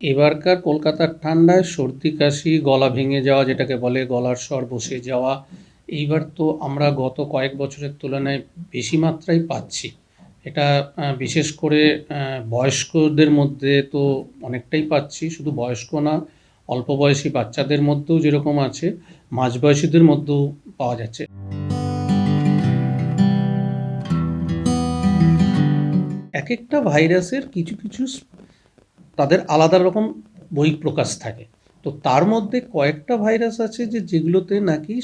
এবারকার কলকাতার ঠান্ডায় সর্দি, কাশি, গলা ভেঙে যাওয়া যেটাকে বলে গলার স্বর বসে যাওয়া, এইবার তো আমরা গত কয়েক বছরের তুলনায় বেশি মাত্রায় পাচ্ছি। এটা বিশেষ করে বয়স্কদের মধ্যে তো অনেকটাই পাচ্ছি, শুধু বয়স্ক না, অল্প বয়সী বাচ্চাদের মধ্যেও যেরকম আছে, মাঝবয়সীদের মধ্যেও পাওয়া যাচ্ছে। এক একটা ভাইরাসের কিছু কিছু তাদের আলাদা রকম বহিঃপ্রকাশ থাকে। তো তার মধ্যে কয়েকটা ভাইরাস আছে যে যেগুলোতে নাকি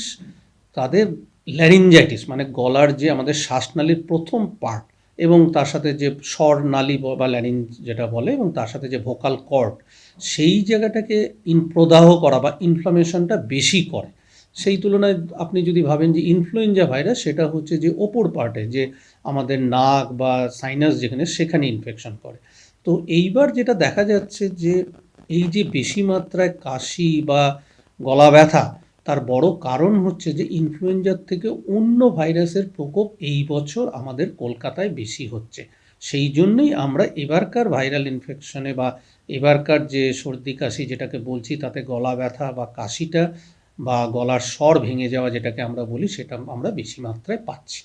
তাদের ল্যারিঞ্জাইটিস মানে গলার যে আমাদের শ্বাসনালীর প্রথম পার্ট এবং তার সাথে যে স্বর নালী বা ল্যারিঞ্জ যেটা বলে এবং তার সাথে যে ভোকাল কর্ড সেই জায়গাটাকে ইন প্রদাহ করা বা ইনফ্লামেশনটা বেশি করে। সেই তুলনায় আপনি যদি ভাবেন যে ইনফ্লুয়েঞ্জা ভাইরাস সেটা হচ্ছে যে ওপর পার্টে যে আমাদের নাক বা সাইনাস যেখানে, সেখানে ইনফেকশন করে। তো এইবার যেটা দেখা যাচ্ছে যে এই যে বেশি মাত্রায় কাশি বা গলা ব্যথা, তার বড় কারণ হচ্ছে যে ইনফ্লুয়েঞ্জার থেকে অন্য ভাইরাসের প্রকোপ এই বছর আমাদের কলকাতায় বেশি হচ্ছে। সেই জন্যই আমরা এবারকার ভাইরাল ইনফেকশনে বা এবারকার যে সর্দি কাশি যেটাকে বলছি, তাতে গলা ব্যথা বা কাশিটা বা গলার স্বর ভেঙে যাওয়া যেটাকে আমরা বলি, সেটা আমরা বেশি মাত্রায় পাচ্ছি।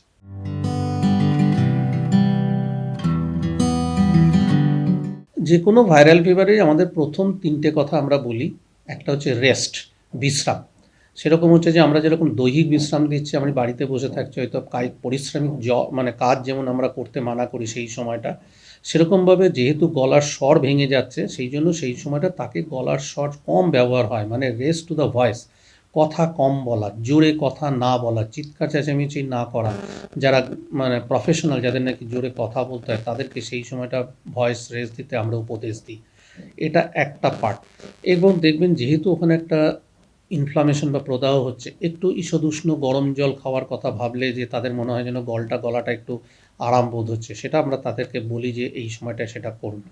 যে কোনো ভাইরাল ফিভারে আমাদের প্রথম তিনটে কথা আমরা বলি, একটা হচ্ছে রেস্ট বিশ্রাম। সেরকম হচ্ছে যে আমরা যেরকম দৈহিক বিশ্রাম দিচ্ছি আমি বাড়িতে বসে থাকছি, হয়তো কায়িক পরিশ্রমিক জ মানে কাজ যেমন আমরা করতে মানা করি সেই সময়টা, সেরকমভাবে যেহেতু গলার স্বর ভেঙে যাচ্ছে, সেই জন্য সেই সময়টা তাকে গলার স্বর কম ব্যবহার হয় মানে রেস্ট টু দ্য ভয়েস কথা কম বলা, জোরে কথা না বলা, চিৎকার, চেঁচামেচি না করা, যারা মানে প্রফেশনাল যাদের নাকি জোরে কথা বলতে হয়, তাদেরকে সেই সময়টা ভয়েস রেস দিতে আমরা উপদেশ দিই। এটা একটা পার্ট এবং দেখবেন যেহেতু ওখানে একটা ইনফ্লামেশন বা প্রদাহ হচ্ছে, একটু ঈষদুষ্ণ গরম জল খাওয়ার কথা ভাবলে যে তাদের মনে হয় যেন গলটা, গলাটা একটু আরাম বোধ হচ্ছে, সেটা আমরা তাদেরকে বলি যে এই সময়টা সেটা করুন।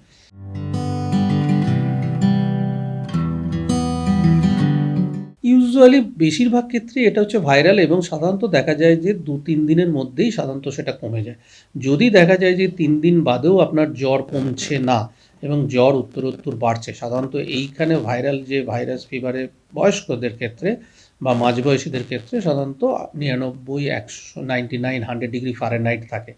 ইউজুয়ালি বেশিরভাগ ক্ষেত্রেই এটা হচ্ছে ভাইরাল এবং সাধারণত দেখা যায় যে দু, তিন দিনের মধ্যেই সাধারণত সেটা কমে যায়। যদি দেখা যায় যে তিন দিন বাদেও আপনার জ্বর কমছে না এবং জ্বর উত্তরোত্তর বাড়ছে, সাধারণত এইখানে ভাইরাল যে ভাইরাস ফিভারে বয়স্কদের ক্ষেত্রে বা মাঝবয়সীদের ক্ষেত্রে সাধারণত নিরানব্বই, একশো ninety nine hundred degree Fahrenheit থাকে।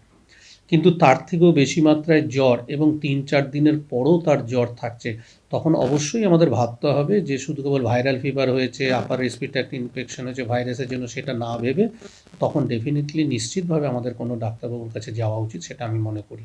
কিন্তু তার থেকেও বেশি মাত্রায় জ্বর এবং তিন চার দিনের পরও তার জ্বর থাকছে। তখন অবশ্যই আমাদের ভাবতে হবে যে শুধু কেবল ভাইরাল ফিভার হয়েছে আপার রেসপিরেটরি ইনফেকশন হয়েছে, ভাইরাসের জন্য সেটা না ভেবে তখন ডেফিনেটলি নিশ্চিতভাবে আমাদের কোনো ডাক্তারবাবুর কাছে যাওয়া উচিত সেটা আমি মনে করি।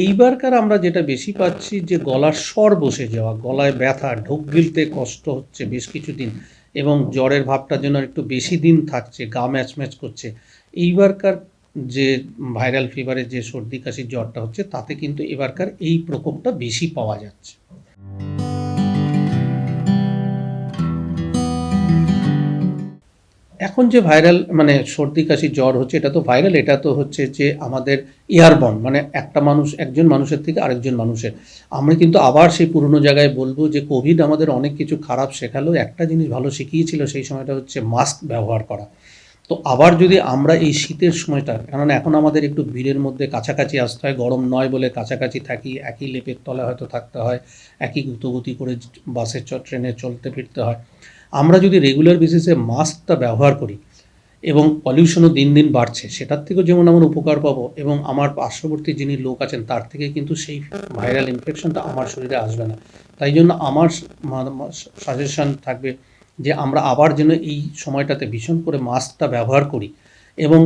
এইবারকার আমরা যেটা বেশি পাচ্ছি যে গলার স্বর বসে যাওয়া, গলায় ব্যথা, ঢোক গিলতে কষ্ট হচ্ছে বেশ কিছুদিন। এবং জ্বরের ভাবটা যেন একটু বেশি দিন থাকছে, গা ম্যাচ ম্যাচ করছে। এইবারকার যে ভাইরাল ফিভারের যে সর্দি কাশির জ্বরটা হচ্ছে, তাতে কিন্তু এবারকার এই প্রকোপটা বেশি পাওয়া যাচ্ছে। এখন যে ভাইরাল মানে সর্দি, কাশি, জ্বর হচ্ছে, এটা তো ভাইরাল এটা তো হচ্ছে যে আমাদের ইয়ারবন মানে একটা মানুষ, একজন মানুষের থেকে আরেকজন মানুষের। আমরা কিন্তু আবার সেই পুরনো জায়গায় বলব যে কোভিড আমাদের অনেক কিছু খারাপ শেখালো, একটা জিনিস ভালো শিখিয়েছিল, সেই সময়টা হচ্ছে মাস্ক ব্যবহার করা। তো আবার যদি আমরা এই শীতের সময়টা কারণ এখন আমাদের একটু ভিড়ের মধ্যে কাছাকাছি আসতে হয়, গরম নয় বলে কাছাকাছি থাকি, একই লেপের তলায় হয়তো থাকতে হয়, একই গুতগুতি করে বাসে ট্রেনে চলতে ফিরতে হয়। আমরা যদি রেগুলার বেসিসে মাস্কটা ব্যবহার করি এবং পলিউশনও দিন দিন বাড়ছে, সেটার থেকেও যেমন আমরা উপকার পাবো এবং আমার পার্শ্ববর্তী যিনি লোক আছেন, তার থেকে কিন্তু সেই ভাইরাল ইনফেকশনটা আমার শরীরে আসবে না। তাই জন্য আমার সাজেশন থাকবে যে আমরা আবার যেন এই সময়টাতে ভীষণ করে মাস্কটা ব্যবহার করি এবং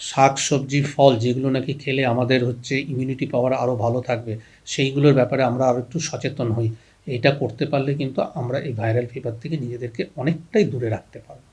শাক, সবজি, ফল যেগুলো নাকি খেলে আমাদের হচ্ছে ইমিউনিটি পাওয়ার আরও ভালো থাকবে, সেইগুলোর ব্যাপারে আমরা আরও একটু সচেতন হই। এটা করতে পারলে কিন্তু আমরা এই ভাইরাল ফিভার থেকে নিজেদেরকে অনেকটাই দূরে রাখতে পারব।